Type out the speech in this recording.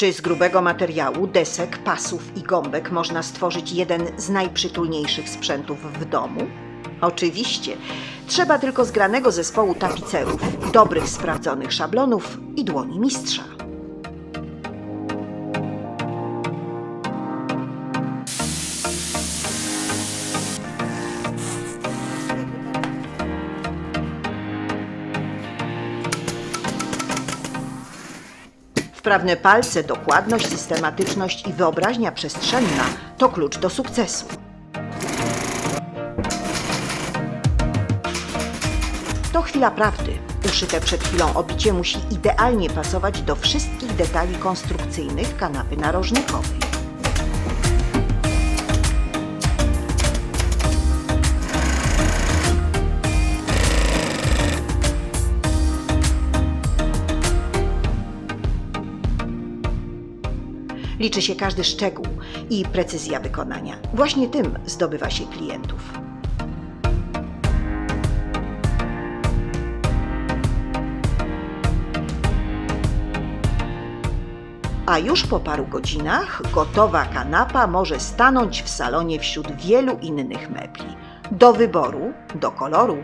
Czy z grubego materiału, desek, pasów i gąbek można stworzyć jeden z najprzytulniejszych sprzętów w domu? Oczywiście. Trzeba tylko zgranego zespołu tapicerów, dobrych sprawdzonych szablonów i dłoni mistrza. Wprawne palce, dokładność, systematyczność i wyobraźnia przestrzenna to klucz do sukcesu. To chwila prawdy. Uszyte przed chwilą obicie musi idealnie pasować do wszystkich detali konstrukcyjnych kanapy narożnikowej. Liczy się każdy szczegół i precyzja wykonania. Właśnie tym zdobywa się klientów. A już po paru godzinach gotowa kanapa może stanąć w salonie wśród wielu innych mebli. Do wyboru, do koloru